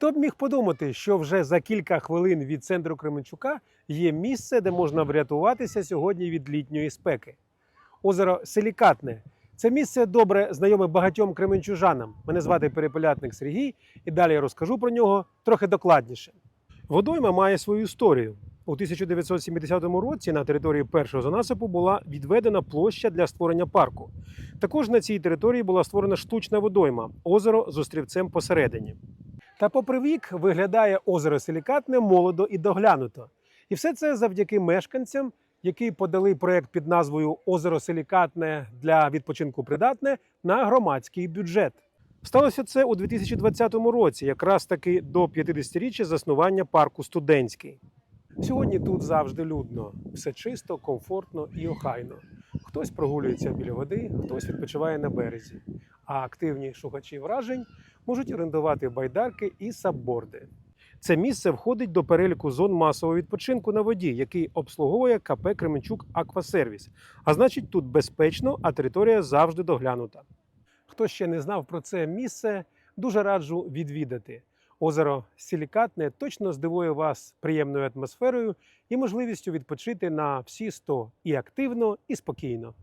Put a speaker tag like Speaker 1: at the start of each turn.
Speaker 1: Хто б міг подумати, що вже за кілька хвилин від центру Кременчука є місце, де можна врятуватися сьогодні від літньої спеки. Озеро Силікатне. Це місце добре знайоме багатьом кременчужанам. Мене звати Перепелятник Сергій, і далі я розкажу про нього трохи докладніше. Водойма має свою історію. У 1970 році на території першого занасипу була відведена площа для створення парку. Також на цій території була створена штучна водойма озеро з острівцем посередині. Та попри вік виглядає озеро Силікатне молодо і доглянуто. І все це завдяки мешканцям, які подали проект під назвою Озеро Силікатне для відпочинку придатне на громадський бюджет. Сталося це у 2020 році, якраз таки до 50-річчя заснування парку студентський. Сьогодні тут завжди людно, все чисто, комфортно і охайно. Хтось прогулюється біля води, хтось відпочиває на березі. А активні шукачі вражень можуть орендувати байдарки і сабборди. Це місце входить до переліку зон масового відпочинку на воді, який обслуговує КП Кременчук Аквасервіс. А значить, тут безпечно, а територія завжди доглянута. Хто ще не знав про це місце, дуже раджу відвідати. Озеро Силікатне точно здивує вас приємною атмосферою і можливістю відпочити на всі 100 і активно, і спокійно.